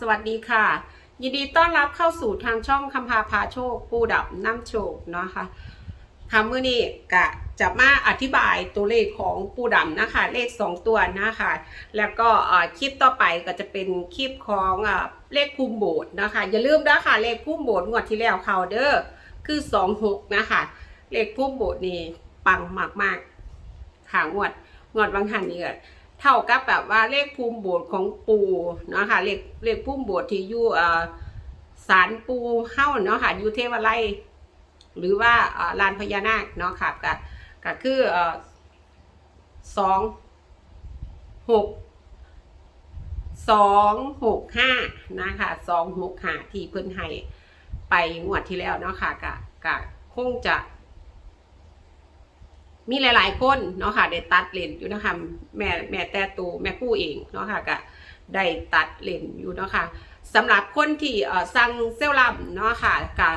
สวัสดีค่ะ ยินดีต้อนรับเข้าสู่ทางช่องคำพาพาโชค ปูดับน้ำโชคนาะคะค่ะมื่อนี้กะจะมาอธิบายตัวเลขของปูดำนะคะ เลข 2 ตัวนะคะ แล้วก็คลิปต่อไปก็จะเป็นคลิปของเอ่อเลขภูมิโบสนะคะ อย่าลืมนะคะเลขภูมิโบสงวดที่แล้วเขาเด้อคือ 26 นะคะ เลขภูมิโบสนี่ปังมากๆค่ะงวดงวดบางหันนี่ก็ เท่ากับแบบว่าเลขภูมิโบสถ์ของปูเนาะค่ะเลขเลขภูมิโบสถ์ที่อยู่เอ่อศาลปูเฮ้าเนาะค่ะอยู่เทวไลยหรือว่าเอ่อลานพญานาคเนาะค่ะก็ก็คือเอ่อสองหกสองหกห้านะคะสองหกห้าที่เพิ่นให้ไปงวดที่แล้วเนาะค่ะก็ก็คงจะ มีหลาย ๆ คนเนาะค่ะได้ตัดเลนอยู่นะคะแม่แม่แต่ตูแม่คู่เองเนาะค่ะก็ได้ตัดเลนอยู่เนาะค่ะสำหรับคนที่เอ่อสั่งเซลลัมเนาะค่ะก็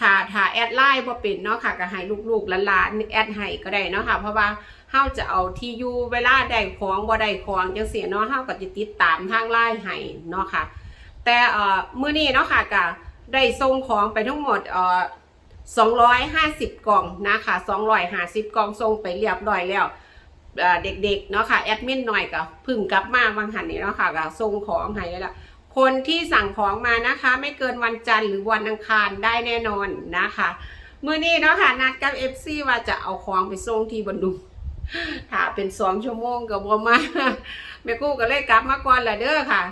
ถ้าถ้าแอดไลน์บ่เป็นเนาะค่ะก็ให้ลูกๆหลานๆแอดให้ก็ได้เนาะค่ะเพราะว่าเฮาจะเอาที่อยู่เวลาได้ของบ่ได้ของจังซี่เนาะเฮาก็จะติดตามทางไลน์ให้เนาะค่ะ แต่เอ่อมื้อนี้เนาะค่ะก็ได้ส่งของไปทั้งหมดเอ่อ 250 กล่องนะคะ250 กล่องส่งไปเรียบร้อยแล้วเด็กๆเนาะค่ะแอดมินหน่อยก็พึ่งกลับมาบางหันนี้เนาะค่ะก็ส่งของให้แล้วคนที่สั่งของมานะคะ ไม่เกินวันจันทร์หรือวันอังคารได้แน่นอนนะคะมื้อนี้เนาะค่ะนัดกับ FC ว่าจะเอาของไปส่งที่บนดุงถ้าเป็น2ชั่วโมงก็บ่มาแม่กู้ก็เลยกลับมาก่อนละเด้อค่ะ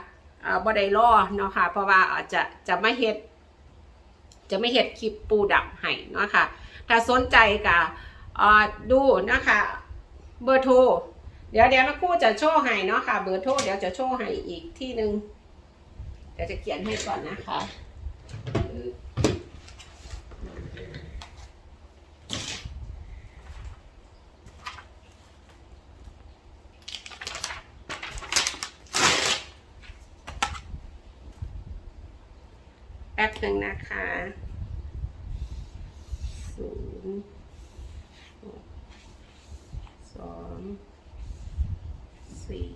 อ่าบ่ได้รอเนาะค่ะ เพราะว่าอาจจะจะไม่เฮ็ด จะไม่เห็ดคลิปปูดับให้เนาะค่ะ ถ้าสนใจก็ดูนะคะเบอร์โทร เดี๋ยวเดี๋ยวม่ครู่จะโชว์ให้เนาะค่ะ เบอร์โทรเดี๋ยวจะโชว์ให้อีกที่หนึ่งเดี๋ยวจะเขียนให้ก่อนนะคะ ป๊บหนึ่งนะคะศูนย์สองสี่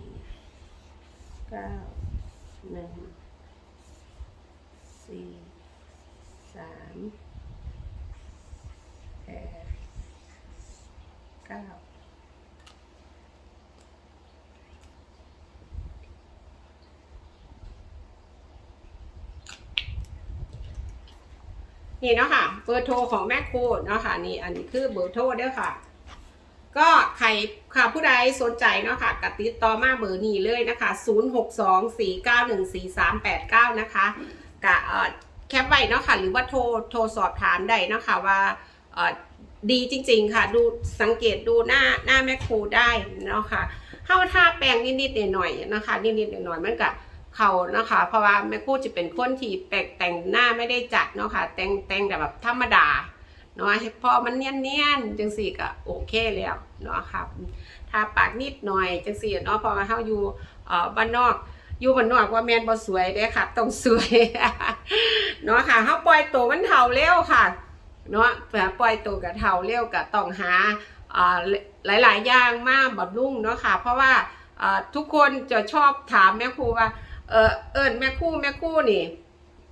เก้าหนึ่งสี่สามแปดเก้า นี่เนาะค่ะ เบอร์โทรของแม่โคดเนาะค่ะนี่อันนี้คือเบอร์โทรเด้อค่ะ ก็ใครค่ะผู้ใดสนใจเนาะค่ะกติดต่อมาเบอร์นี้เลยนะคะ 0624914389 นะคะกะเอ่อแคปไว้เนาะค่ะหรือว่าโทรโทรสอบถามได้เนาะค่ะว่าเอ่อดีจริงๆค่ะดูสังเกตดูหน้าหน้าแม่ครูได้เนาะค่ะเข้าท่าแปลงนิดๆหน่อยๆนะคะนิดๆหน่อยๆมันก็ เขานะคะ เพราะว่าแม่ครูจะเป็นคนที่แปลกแต่งหน้าไม่ได้จัดเนาะค่ะ แต่งแต่งแต่แบบธรรมดาเนาะพอมันเนียนๆจังสี่ก็โอเคแล้วเนาะครับถ้าปากนิดหน่อยจังสี่เนาะพอเฮาอยู่เอ่อบ้านนอกอยู่บ้านนอกว่าแมนบ่สวยเด้ค่ะ ต้องสวยเนาะค่ะเฮาปล่อยตัวมันเฒ่าเร็วค่ะเนาะแต่ปล่อยตัวกับเฒ่าเร็วก็ต้องหาอ่าหลาย ๆ อย่างมากบำรุงเนาะค่ะ เพราะว่าอ่าทุกคนจะชอบถามแม่ครูว่า เออเอิ้นแม่ครูแม่ครูนี่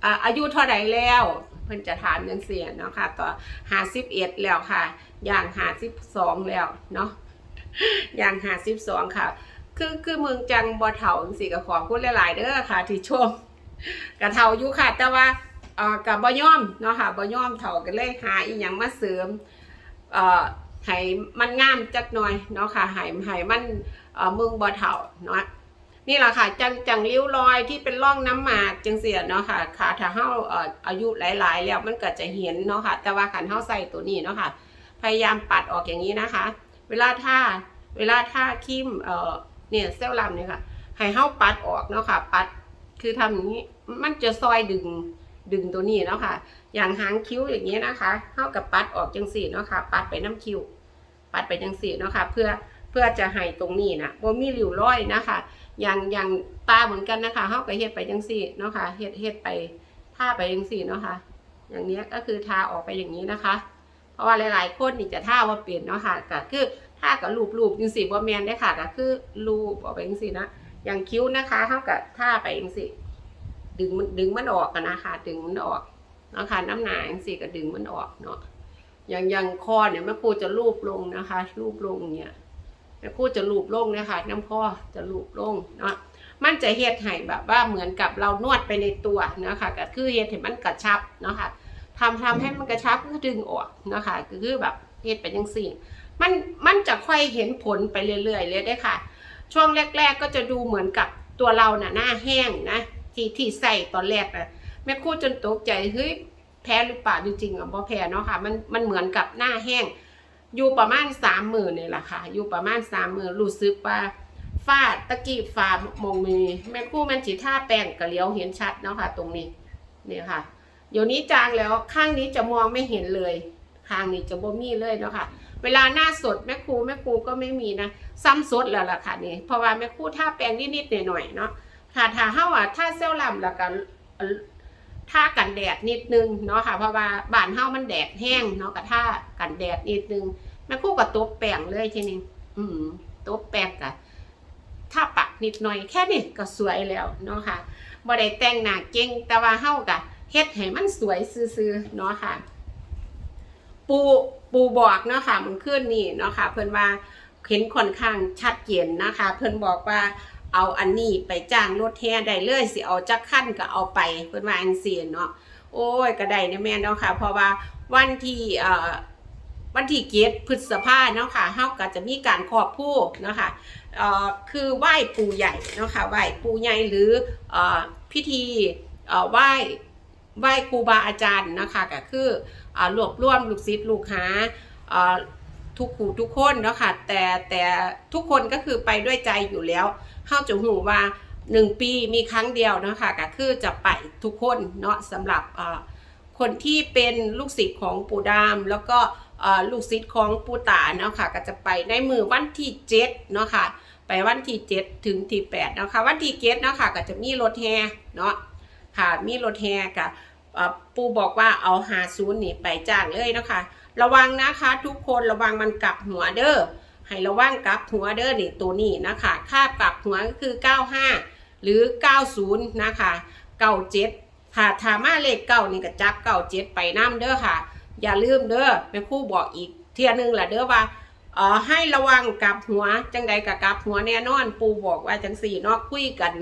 อาอายุเท่าใดแล้ว เพิ่นจะถามจังซี่เนาะค่ะต่อห้าสิบเอ็ดแล้วค่ะ อย่างห้าสิบสองแล้วเนาะอย่างห้าสิบสองค่ะ คือคือเมืองจังบ่เฒ่าจังซี่ก็ขอบคุณหลายๆเด้อค่ะ ที่ชมกะเฒ่าอยู่ค่ะ แต่ว่าเอ่อกับบ่ย่อมเนาะค่ะบ่ย่อมเฒ่าก็เลยหาอีหยังมาเสริมเอ่อให้มันงามจักหน่อยเนาะค่ะให้ให้มันเอ่อมึงบ่เฒ่าเนาะ นี่แหละค่ะจังจังริ้วรอยที่เป็นร่องน้ำหมากจังเสียเนาะค่ะค่ะถ้าเฮาเอ่ออายุหลาย ๆ แล้วมันก็จะเห็นเนาะค่ะ แต่ว่าขันเฮาใส่ตัวนี้เนาะค่ะ พยายามปัดออกอย่างนี้นะคะ เวลาท่าเวลาท่าคิมเอ่อเนี่ยเซลล์ลำเนี่ยค่ะให้เฮาปัดออกเนาะค่ะ ปัดคือทำอย่างนี้มันจะซอยดึงดึงตัวนี้เนาะค่ะ อย่างหางคิ้วอย่างนี้นะคะเฮากับปัดออกจังสีเนาะค่ะ ปัดไปน้ำคิ้ว ปัดไปจังสีเนาะค่ะ เพื่อ เพื่อจะให้ตรงนี้นะบ่มีริ้วรอยนะคะอย่างอย่างตาเหมือนกันนะคะเฮาก็เฮ็ดไปจังซี่เนาะค่ะเฮ็ดเฮ็ดไปท่าไปจังซี่เนาะค่ะอย่างเนี้ยก็คือทาออกไปอย่างนี้นะคะ เพราะว่าหลาย ๆ คนนี่จะท่าว่าเปลี่ยนเนาะค่ะก็คือท่ากับรูปรูปจังซี่บ่แม่นได้ค่ะก็คือรูปออกไปจังซี่นะอย่างคิ้วนะคะเฮาก็ท่าไปจังซี่ดึงมันดึงมันออกกันนะคะ ดึงมันออกเนาะคะน้ำหนาอย่างสี่ก็ดึงมันออกเนาะอย่างอย่างคอเนี่ยแม่ครูจะลูบลงนะคะลูบลงเนี่ย แม่ครูจะลูบลงนะคะน้ำคอจะลูบลงเนาะมันจะเฮ็ดให้แบบว่าเหมือนกับเรานวดไปในตัวนะคะก็คือเฮ็ดให้มันกระชับเนาะค่ะทำทำให้มันกระชับก็ดึงออกเนาะค่ะก็คือแบบเฮ็ดไปยังสี่มันมันจะค่อยเห็นผลไปเรื่อยๆเลยได้ค่ะ ช่วงแรก ๆ ก็จะดูเหมือนกับตัวเราน่ะหน้าแห้งนะที่ที่ใส่ตอนแรกนะแม่ครูจนตกใจเฮ้ยแพ้หรือเปล่าจริงๆอะบ่แพ้เนาะค่ะมันมันเหมือนกับหน้าแห้ง อยู่ประมาณสามหมื่นเนี่ยแหละค่ะ อยู่ประมาณสามหมื่นรู้สึกว่าฝ้าตะกี้ฝ้ามองมีแม่ครูมันจีท่าแป้งกะเลี้ยวเห็นชัดเนาะค่ะ ตรงนี้เนี่ยค่ะเดี๋ยวนี้จางแล้วข้างนี้จะมองไม่เห็นเลยข้างนี้จะบ่มีเลยเนาะค่ะ เวลาหน้าสดแม่ครูแม่ครูก็ไม่มีนะซ้ำสดแล้วล่ะค่ะนี่เพราะว่าแม่ครูท่าแปลงนิดๆหน่อยๆเนาะถ้าถ้าเฮาอะถ้าเซลล์ลำแล้วก็ ท่ากันแดดนิดนึงเนาะค่ะ เพราะว่าบ้านเฮามันแดดแห้งเนาะก็ท่ากันแดดนิดนึงแม่ครูก็ตบแป้งเลยทีนี้อืมตบแป้งกะถ้าปักนิดหน่อยแค่นี้ก็สวยแล้วเนาะค่ะบ่ได้แต่งหน้าเก่งแต่ว่าเฮากะเฮ็ดให้มันสวยซื่อๆเนาะค่ะ ปูปูบอกเนาะค่ะมันขึ้นนี่เนาะค่ะ เพิ่นว่าเห็นค่อนข้างชัดเจนนะคะ เพิ่นบอกว่า เอาอันนี้ไปจ้างรถแห่ได้เลยสิเอาจักขั้นก็เอาไปเพิ่นว่าอันเสียเนาะโอ้ยก็ได้นะแม่เนาะค่ะ เพราะว่าวันที่เอ่อวันที่เกตพฤษภาเนาะค่ะเฮาก็จะมีการขอบผู้เนาะค่ะเอ่อคือไหว้ปู่ใหญ่เนาะค่ะไหว้ปู่ใหญ่หรือเอ่อพิธีเอ่อไหว้ไหว้ครูบาอาจารย์นะคะก็คืออ่ารวบรวมลูกศิษย์ลูกหาอ่าทุกขู่ทุกคนเนาะค่ะแต่แต่ทุกคนก็คือไปด้วยใจอยู่แล้ว เข้าจะหูว่าหนึ่งปีมีครั้งเดียวนะคะก็คือจะไปทุกคนเนาะสำหรับคนที่เป็นลูกศิษย์ของปู่ดามแล้วก็ลูกศิษย์ของปู่ตาเนาะค่ะก็จะไปในมือวันที่เจ็ดเนาะค่ะไปวันที่เจ็ดถึงที่แปดเนาะค่ะวันที่เจ็ดเนาะค่ะก็จะมีรถแห่เนาะค่ะมีรถแห่กับเอ่อปูบอกว่าเอาหาศูนย์นี่ไปจ้างเลยนะคะ ระวังนะคะทุกคนระวังมันกลับหัวเด้อ ให้ระวังกลับหัวเด้อนี่ตัวนี้นะคะค่ากลับหัวก็คือ 95 หรือ 90 นะคะ 97ค่ะถามาเลขเก้านี่ก็จับเก้าเจ็ดไปน้ำเด้อค่ะ อย่าลืมเด้อแม่ครู่บอกอีกเทียนึงแหละเด้อว่าเอ่อให้ระวังกับหัวจังใดกับกับหัวแน่นอนปูบอกว่าจังสี่เนาะคุยกัน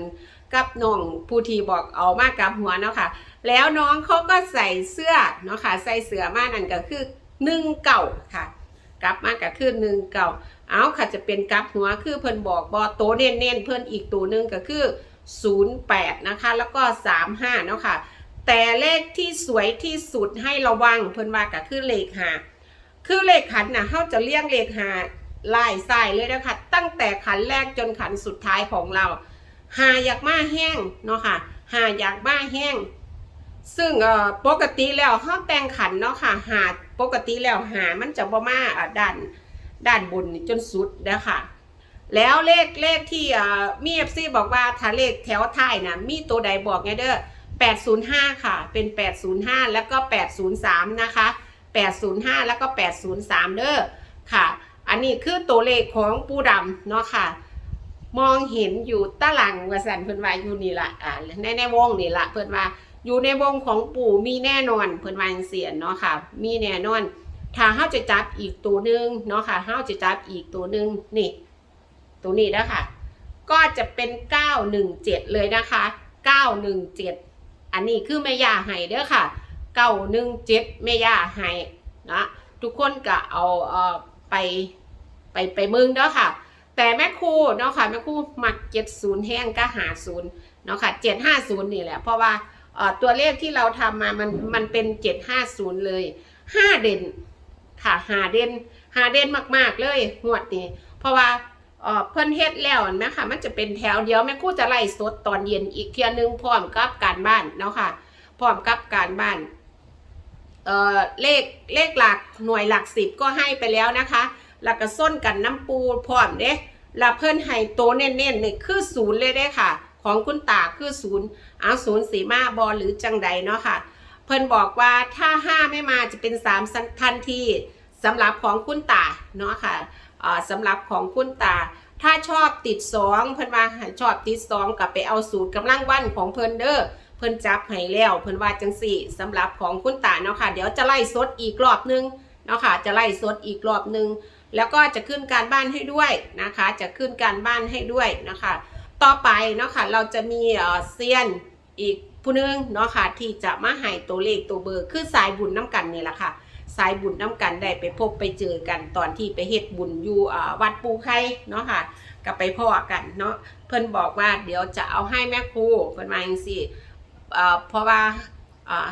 กับน้องผู้ที่บอกเอามากับหัวเนาะค่ะ แล้วน้องเขาก็ใส่เสื้อเนาะค่ะ ใส่เสื้อมานั่นก็คือหนึ่งเก่าค่ะ กลับมาก็คือหนึ่งเก่าเอาค่ะจะเป็นกลับหัวคือเพิ่นบอกบอโตเน้นๆเพิ่นอีกตัวหนึ่งก็คือศูนะคะ แล้วก็สามห้าเนาะค่ะ แต่เลขที่สวยที่สุดให้ระวังเพิ่นว่าก็คือเลขหาคือเลขขันนะเขาจะเลี่ยงเลขหาลายใส่เลยนะคะตั้งแต่ขันแรกจนขันสุดท้ายของเราหาอยากมาแห้งเนาะค่ะหาอยากมาแห้ง ซึ่งปกติแล้วเฮาแต่งขันเนาะค่ะ หาปกติแล้วหามันจะบ่มาด้านด้านบนจนสุดนะคะแล้วเลขเลขที่มีเอ่อมีบอกว่าถ้าเลขแถวท้ายนะมีตัวใดบอกไงเด้อ805 ค่ะ เป็น 805 แล้วก็ 803 นะคะ 805 แล้วก็ 803 เด้อค่ะ อันนี้คือตัวเลขของปูดำเนาะค่ะ มองเห็นอยู่ตะหลังว่าสันเพิ่นว่าอยู่นี่ละอ่าในในวงนี่ละเพิ่นว่า อยู่ในวงของปู่มีแน่นอนเพิ่นวางเสียนเนาะค่ะ มีแน่นอน ถ้าเฮาจะจับอีกตัวหนึ่งเนาะค่ะเฮาจะจับอีกตัวหนึ่งนี่ ตัวนี้นะคะก็จะเป็น 917 เลยนะคะ 917 อันนี้คือแม่ย่าให้เด้อค่ะ 917แม่ย่าให้นะทุกคนก็เอาเอ่อไปไปไปมึงเด้อค่ะ แต่แม่ครูเนาะค่ะแม่ครูมักเจ็ดศูนย์แห้งก็หาศูนย์เนาะค่ะเจ็ดห้าศูนย์นี่แหละเพราะว่า ตัวเลขที่เราทำมามันมันเป็นเจ็ดห้าศูนย์เลยห้าเด่นค่ะหาเด่นหาเด่นมากๆเลยหวดนี้ เพราะว่าเอ่อเพิ่นเฮ็ดแล้วเนไหมค่ะมันจะเป็นแถวเดียวแม่ครูจะไล่สดตอนเย็นอีกเที่ยนึงพร้อมกับการบ้านเนาะค่ะพร้อมกับการบ้านเอ่อเลขเลขหลักหน่วยหลักสิบก็ให้ไปแล้วนะคะแล้วก็ส้นกันน้ำปูพร้อมเด้แล้วเพิ่นให้โตเน้นๆนี่คือศูนย์เลยได้ค่ะ ของคุณตาคือศูนย์ เอาศูนย์สีมาบอหรือจังใดเนาะค่ะ เพิ่นบอกว่าถ้าห้าไม่มาจะเป็นสามทันทีสำหรับของคุณตาเนาะค่ะอ่าสำหรับของคุณตา ถ้าชอบติดสองเพิ่นว่าชอบติดสองกับไปเอาสูตรกำลังวันของเพิ่นเด้อพิ่นจับให้แล้วเพิ่นว่าจังสี่สำหรับของคุณตาเนาะค่ะ เดี๋ยวจะไล่สดอีกรอบนึงเนาะค่ะจะไล่สดอีกรอบนึง แล้วก็จะขึ้นการบ้านให้ด้วยนะคะ จะขึ้นการบ้านให้ด้วยนะคะ ต่อไปเนาะค่ะเราจะมีเซียน อีกผู้นึงเนาะค่ะที่จะมาให้ตัวเลขตัวเบอร์คือสายบุญน้ำกันนี่แหละค่ะ สายบุญน้ำกันได้ไปพบไปเจอกันตอนที่ไปเฮ็ดบุญอยู่วัดปูไข่เนาะค่ะก็ไปพ่อกันเนาะเพิ่นบอกว่าเดี๋ยวจะเอาให้แม่ครูเพิ่นมาจังซี่เอ่อเพราะว่า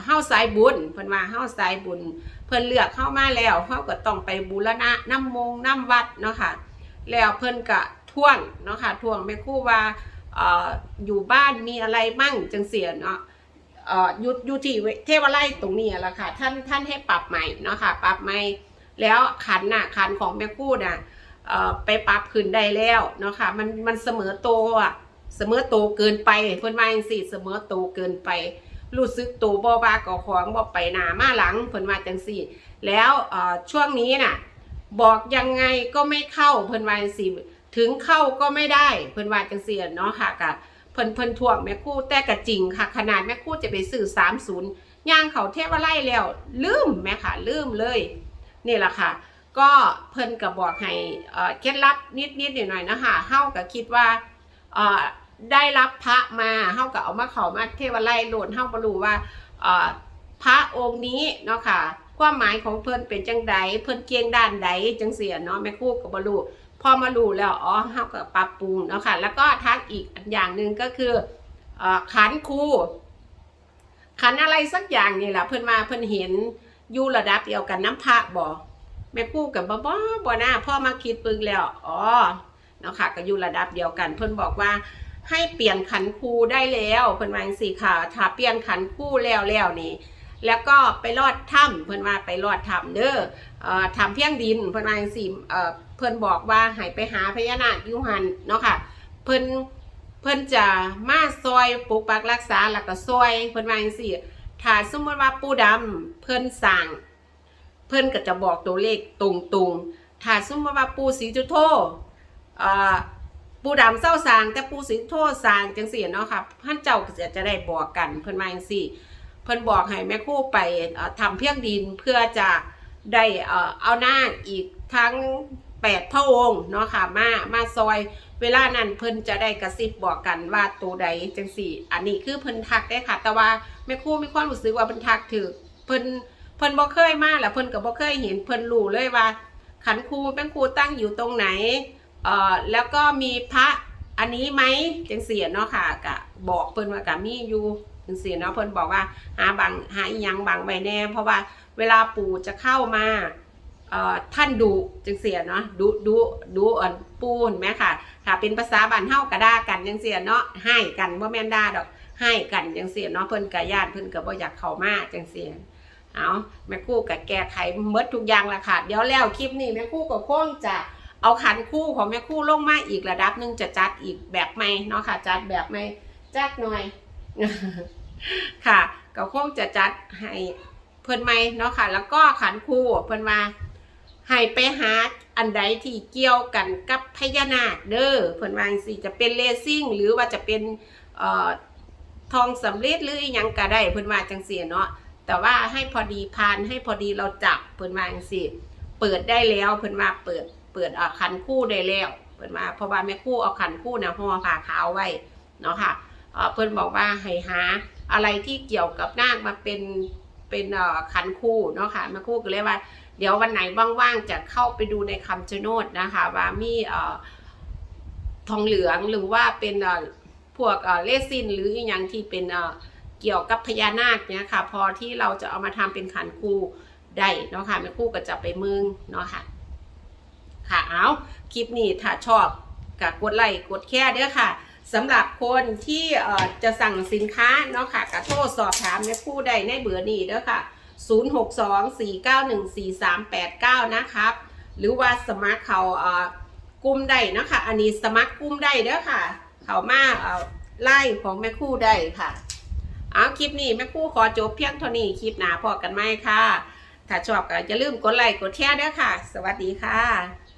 เฮาสายบุญเพิ่นว่าเฮาสายบุญ เพิ่นเลือกเข้ามาแล้วเฮาก็ต้องไปบูรณะน้ำมงน้ำวัดเนาะค่ะแล้วเพิ่นก็ท่วงเนาะค่ะท่วงแม่ครูว่า อยู่บ้านมีอะไรมั่งจังเสียเนาะอยู่อยู่ที่เทวไลตรงนี้แหละค่ะ ท่านท่านให้ปรับใหม่เนาะค่ะปรับใหม่แล้วขันน่ะขันของแม่ครูน่ะไปปรับขึ้นได้แล้วเนาะค่ะมันมันเสมอโตอะเสมอโตเกินไปเพิ่นว่าจังซี่เสมอโตเกินไปรู้สึกโตวบ่ว่าก็ของบ่ไปหนามาหลังเพิ่นว่าจังซี่ แล้วช่วงนี้น่ะ บอกยังไงก็ไม่เข้าเพิ่นว่าจังซี่ ถึงเข้าก็ไม่ได้เพิ่นว่าจังซี่เนาะค่ะกับเพิ่นเพิ่นทวงแม่คู่แต่ก็จริงค่ะ ขนาดแม่คู่จะไปซื้อ30ย่างเขาเทวไล่แล้ว ลืมแม่ค่ะ ลืมเลย นี่แหละค่ะ ก็เพิ่นก็บอกให้เคล็ดลับนิดๆหน่อยๆนะคะเฮาก็คิดว่าได้รับพระมาเฮาก็เอามาเขามาเทวไล่โหลดเฮาบ่รู้ว่าพระองค์นี้เนาะค่ะ ความหมายของเพิ่นเป็นจังใดเพิ่นเกียงด้านใดจังเสียเนาะแม่ครู่ก็บ่รู้พอมารู้แล้วอ๋อเฮาก็ปรับปรุงเนาะค่ะแล้วก็ทักอีกอย่างหนึ่งก็คืออ่อขันครูขันอะไรสักอย่างนี่แหละเพิ่นมาเพิ่นเห็นอยู่ระดับเดียวกันน้ำพระบ่แม่ครู่กับบ่บ่บ่น่าพ่อมาคิดปึงแล้วอ๋อเนาะค่ะก็อยู่ระดับเดียวกัน เพิ่นบอกว่าให้เปลี่ยนขันครูได้แล้วเพิ่นว่าจังซี่ค่ะถ้าเปลี่ยนขันครูแล้วแล้วนี่ แล้วก็ไปลอดถ้ำเพิ่นว่าไปลอดถ้ำเด้อเอ่อถ้ำเพียงดินเพิ่นว่าจังซี่เอ่อเพิ่นบอกว่าให้ไปหาพญานาคยู่หันเนาะค่ะ เพิ่นเพิ่นจะมาซอยปกปักรักษาแล้วก็ซอยเพิ่นว่าจังซี่ถ้าสมมติว่าปูดำเพิ่นสั่งเพิ่นก็จะบอกตัวเลขตรงๆถ้าสมมติว่าปู่ศรีจุโธเอ่อปู่ดำเศร้าสางแต่ปู่ศรีจุโธสางจังซี่เนาะค่ะท่านเจ้าก็จะได้บอกกันเพิ่นว่าจังซี่ พิ่นบอกให้แม่คู่ไปเอ่อทำเพียงดินเพื่อจะได้เอาหน้าอีกทั้งแปดพระองค์เนาะค่ะมามาซอย เวลานั้นเพิ่นจะได้กระซิบบอกกันว่าตัวใดจังสี่อันนี้คือเพิ่นทักได้ค่ะ แต่ว่าแม่คู่มีความรู้สึกว่าเพิ่นทักถือเพิ่นเพิ่นบ่เคยมาแล้วเพิ่นก็บ่เคยเห็นเพิ่นรู้เลยว่า ขันครูเป็นครูตั้งอยู่ตรงไหนเอ่อแล้วก็มีพระอันนี้ไหมจังสี่เนาะค่ะก็บอกเพิ่นว่าก็มีอยู่ จังสี่เนาะเพิ่นบอกว่าหาบังหาอีหยังบังไว้แน่ เพราะว่าเวลาปู่จะเข้ามาเอ่อท่านดุจังเสียเนาะดุดุดุอ่อนปูเห็นไหมค่ะถ้าเป็นภาษาบ้านเฮากระด้ากันจังเสียเนาะให้กันบ่าแม่นด่าดอกให้กันจังเสียเนาะเพิ่นก็ญาติเพิ่นก็บ่อยากเข้ามาจังเสียเอาแม่คู่ก็แก้ไขหมดทุกอย่างละค่ะ เดี๋ยวแล้วคลิปนี้แม่คู่ก็คงจะเอาขันคู่ของแม่คู่ลงมาอีกระดับหนึงจะจัดอีกแบบใหม่เนาะค่ะ จัดแบบใหม่จัดหน่อย ค่ะก็คงจะจัดให้เพิ่นใหม่เนาะค่ะ แล้วก็ขันครูเพิ่นว่าให้ไปหาอันใดที่เกี่ยวกันกับพญานาคเด้อเพิ่นว่าจังซี่จะเป็นเลซิ่ง หรือว่าจะเป็นเอ่อทองสำเร็จหรืออยังก็ได้เพิ่นว่าจังซี่เนาะแต่ว่าให้พอดีพานให้พอดีเราจับเพิ่นว่าจังซี่เปิดได้แล้วเพิ่นว่าเปิดเปิดอาขันคู่ได้แล้วเพิ่นว่าเพราะว่าแม่คู่เอาขันคู่น่ะห่อผ้าขาวไว้เนาะค่ะ เอ่อเพิ่นบอกว่าให้หาอะไรที่เกี่ยวกับนาคมาเป็นเป็นขันคู่เนาะค่ะม่ครู่ก็เลยว่า เดี๋ยววันไหนว่างๆจะเข้าไปดูในคำชะโนดนะคะว่ามีอทองเหลืองหรือว่าเป็นพวกเอ่อเลซินหรืออหยังที่เป็นเกี่ยวกับพญานาคเนี่ยค่ะ พอที่เราจะเอามาทำเป็นขันคู่ได้เนาะค่ะแม่คู่ก็จะไปมึงเนาะค่ะค่ะเอาคลิปนี้ถ้าชอบก็กดไลค์กดแชร์เด้อค่ะ สำหรับคนที่จะสั่งสินค้าเนาะค่ะกระโทรสอบถามแม่ผู้ใดในเบอร์นี้เด้อค่ะ 0624914389 นะครับ หรือว่าสมัครเขาเอ่อกลุ่มได้เนาะคะอันนี้สมัครกลุ่มได้เด้อค่ะ เขามาไล่ของแม่คู่ได้ค่ะเอาคลิปนี้แม่คู่ขอจบเพียงเท่านี้คลิปหนาพอกันไหมค่ะ ถ้าชอบก็อย่าลืมกดไลค์กดแชร์เด้อค่ะ สวัสดีค่ะ